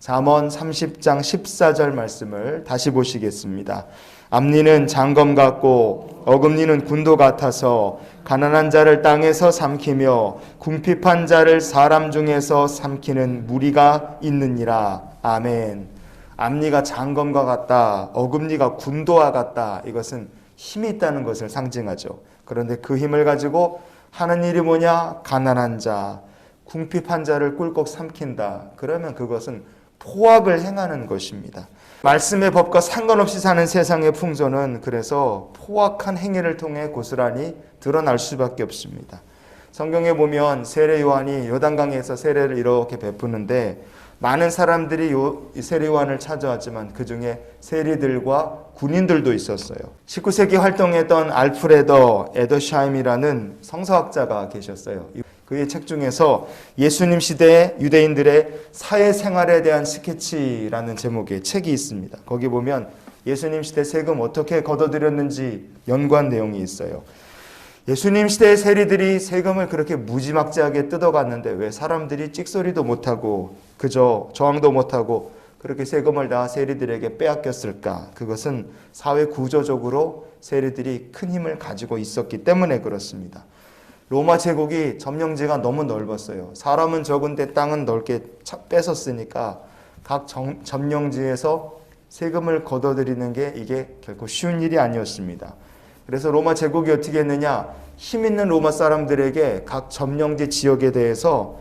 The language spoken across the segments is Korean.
잠언 30장 14절 말씀을 다시 보시겠습니다. 앞니는 장검 같고 어금니는 군도 같아서 가난한 자를 땅에서 삼키며 궁핍한 자를 사람 중에서 삼키는 무리가 있느니라. 아멘. 앞니가 장검과 같다. 어금니가 군도와 같다. 이것은 힘이 있다는 것을 상징하죠. 그런데 그 힘을 가지고 하는 일이 뭐냐? 가난한 자, 궁핍한 자를 꿀꺽 삼킨다. 그러면 그것은 포악을 행하는 것입니다. 말씀의 법과 상관없이 사는 세상의 풍조는 그래서 포악한 행위를 통해 고스란히 드러날 수밖에 없습니다. 성경에 보면 세례 요한이 요단강에서 세례를 이렇게 베푸는데 많은 사람들이 요 세례 요한을 찾아왔지만 그 중에 세리들과 군인들도 있었어요. 19세기 활동했던 알프레더 에더샤임이라는 성서학자가 계셨어요. 그의 책 중에서 예수님 시대의 유대인들의 사회 생활에 대한 스케치라는 제목의 책이 있습니다. 거기 보면 예수님 시대 세금 어떻게 걷어들였는지 연구한 내용이 있어요. 예수님 시대의 세리들이 세금을 그렇게 무지막지하게 뜯어갔는데 왜 사람들이 찍소리도 못하고 그저 저항도 못하고 그렇게 세금을 다 세리들에게 빼앗겼을까? 그것은 사회 구조적으로 세리들이 큰 힘을 가지고 있었기 때문에 그렇습니다. 로마 제국이 점령지가 너무 넓었어요. 사람은 적은데 땅은 넓게 뺏었으니까 각 정, 점령지에서 세금을 걷어들이는 게 이게 결코 쉬운 일이 아니었습니다. 그래서 로마 제국이 어떻게 했느냐? 힘 있는 로마 사람들에게 각 점령지 지역에 대해서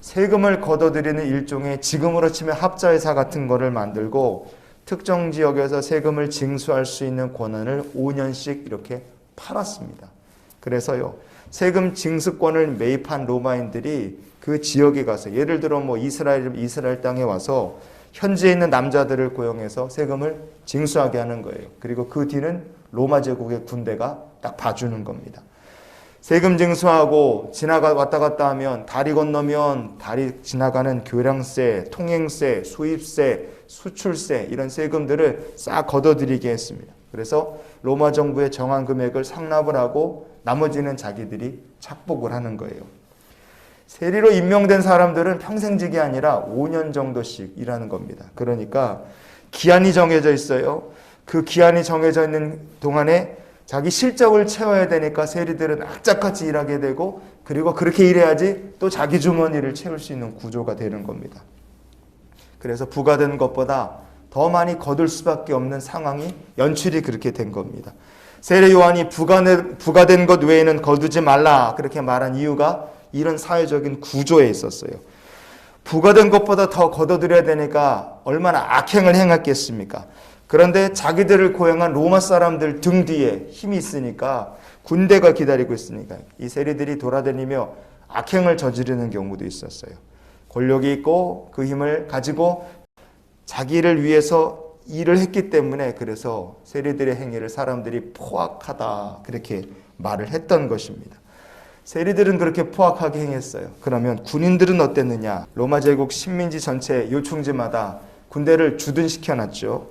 세금을 걷어들이는 일종의 지금으로 치면 합자회사 같은 거를 만들고 특정 지역에서 세금을 징수할 수 있는 권한을 5년씩 이렇게 팔았습니다. 그래서요. 세금 징수권을 매입한 로마인들이 그 지역에 가서 예를 들어 뭐 이스라엘 이스라엘 땅에 와서 현지에 있는 남자들을 고용해서 세금을 징수하게 하는 거예요. 그리고 그 뒤는 로마 제국의 군대가 딱 봐주는 겁니다. 세금 징수하고 지나가 왔다 갔다 하면 다리 건너면 다리 지나가는 교량세, 통행세, 수입세, 수출세 이런 세금들을 싹 걷어들이게 했습니다. 그래서 로마 정부의 정한 금액을 상납을 하고 나머지는 자기들이 착복을 하는 거예요. 세리로 임명된 사람들은 평생직이 아니라 5년 정도씩 일하는 겁니다. 그러니까 기한이 정해져 있어요. 그 기한이 정해져 있는 동안에 자기 실적을 채워야 되니까 세리들은 악착같이 일하게 되고 그리고 그렇게 일해야지 또 자기 주머니를 채울 수 있는 구조가 되는 겁니다. 그래서 부과된 것보다 더 많이 거둘 수밖에 없는 상황이 연출이 그렇게 된 겁니다. 세례 요한이 부과된 것 외에는 거두지 말라 그렇게 말한 이유가 이런 사회적인 구조에 있었어요. 부과된 것보다 더 거둬들여야 되니까 얼마나 악행을 행했겠습니까? 그런데 자기들을 고용한 로마 사람들 등 뒤에 힘이 있으니까 군대가 기다리고 있으니까 이 세리들이 돌아다니며 악행을 저지르는 경우도 있었어요. 권력이 있고 그 힘을 가지고 자기를 위해서 일을 했기 때문에 그래서 세리들의 행위를 사람들이 포악하다 그렇게 말을 했던 것입니다. 세리들은 그렇게 포악하게 행했어요. 그러면 군인들은 어땠느냐? 로마 제국 식민지 전체 요충지마다 군대를 주둔시켜 놨죠.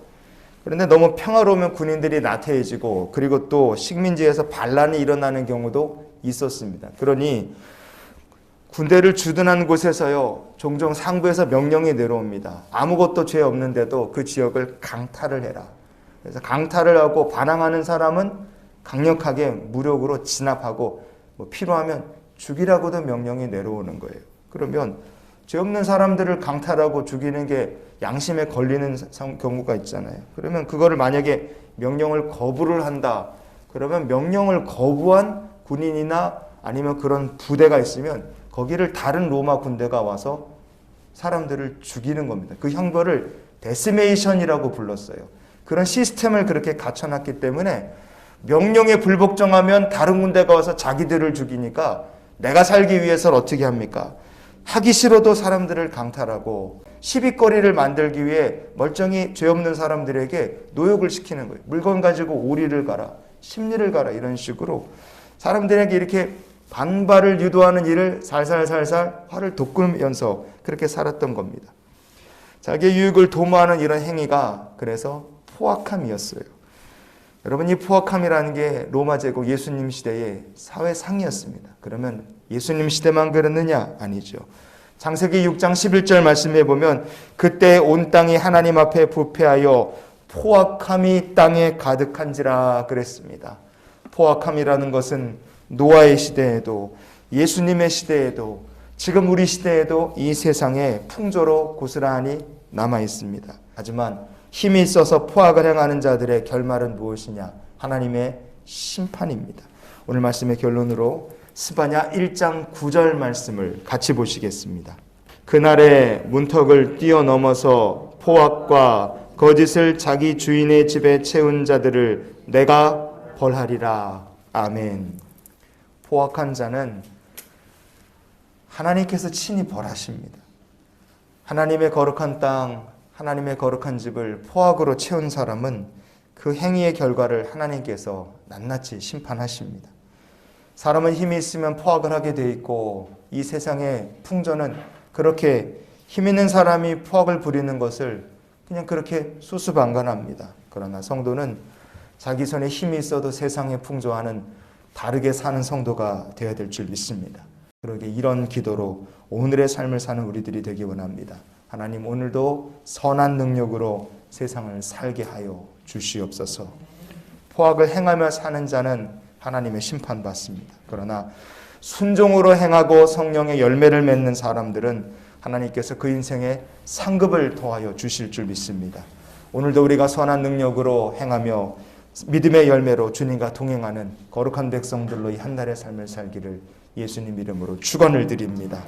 그런데 너무 평화로우면 군인들이 나태해지고 그리고 또 식민지에서 반란이 일어나는 경우도 있었습니다. 그러니 군대를 주둔한 곳에서요, 종종 상부에서 명령이 내려옵니다. 아무것도 죄 없는데도 그 지역을 강탈을 해라. 그래서 강탈을 하고 반항하는 사람은 강력하게 무력으로 진압하고 뭐 필요하면 죽이라고도 명령이 내려오는 거예요. 그러면 죄 없는 사람들을 강탈하고 죽이는 게 양심에 걸리는 경우가 있잖아요. 그러면 그거를 만약에 명령을 거부를 한다. 그러면 명령을 거부한 군인이나 아니면 그런 부대가 있으면 거기를 다른 로마 군대가 와서 사람들을 죽이는 겁니다. 그 형벌을 데스메이션이라고 불렀어요. 그런 시스템을 그렇게 갖춰놨기 때문에 명령에 불복종하면 다른 군대가 와서 자기들을 죽이니까 내가 살기 위해서는 어떻게 합니까? 하기 싫어도 사람들을 강탈하고 시비거리를 만들기 위해 멀쩡히 죄 없는 사람들에게 노역을 시키는 거예요. 물건 가지고 오리를 가라, 심리를 가라 이런 식으로 사람들에게 이렇게 반발을 유도하는 일을 살살살살 화를 돋구면서 그렇게 살았던 겁니다. 자기의 유익을 도모하는 이런 행위가 그래서 포악함이었어요. 여러분 이 포악함이라는 게 로마 제국 예수님 시대의 사회상이었습니다. 그러면 예수님 시대만 그랬느냐? 아니죠. 창세기 6장 11절 말씀해 보면 그때 온 땅이 하나님 앞에 부패하여 포악함이 땅에 가득한지라 그랬습니다. 포악함이라는 것은 노아의 시대에도 예수님의 시대에도 지금 우리 시대에도 이 세상에 풍조로 고스란히 남아 있습니다. 하지만 힘이 있어서 포악을 행하는 자들의 결말은 무엇이냐? 하나님의 심판입니다. 오늘 말씀의 결론으로 스바냐 1장 9절 말씀을 같이 보시겠습니다. 그날에 문턱을 뛰어넘어서 포악과 거짓을 자기 주인의 집에 채운 자들을 내가 벌하리라. 아멘. 포악한 자는 하나님께서 친히 벌하십니다. 하나님의 거룩한 땅, 하나님의 거룩한 집을 포악으로 채운 사람은 그 행위의 결과를 하나님께서 낱낱이 심판하십니다. 사람은 힘이 있으면 포악을 하게 돼 있고 이 세상의 풍조는 그렇게 힘 있는 사람이 포악을 부리는 것을 그냥 그렇게 수수방관합니다. 그러나 성도는 자기 손에 힘이 있어도 세상의 풍조와는 다르게 사는 성도가 되어야 될 줄 믿습니다. 그러게 이런 기도로 오늘의 삶을 사는 우리들이 되기 원합니다. 하나님 오늘도 선한 능력으로 세상을 살게 하여 주시옵소서. 포악을 행하며 사는 자는 하나님의 심판받습니다. 그러나 순종으로 행하고 성령의 열매를 맺는 사람들은 하나님께서 그 인생에 상급을 더하여 주실 줄 믿습니다. 오늘도 우리가 선한 능력으로 행하며 믿음의 열매로 주님과 동행하는 거룩한 백성들로 이 한 달의 삶을 살기를 예수님 이름으로 축원을 드립니다.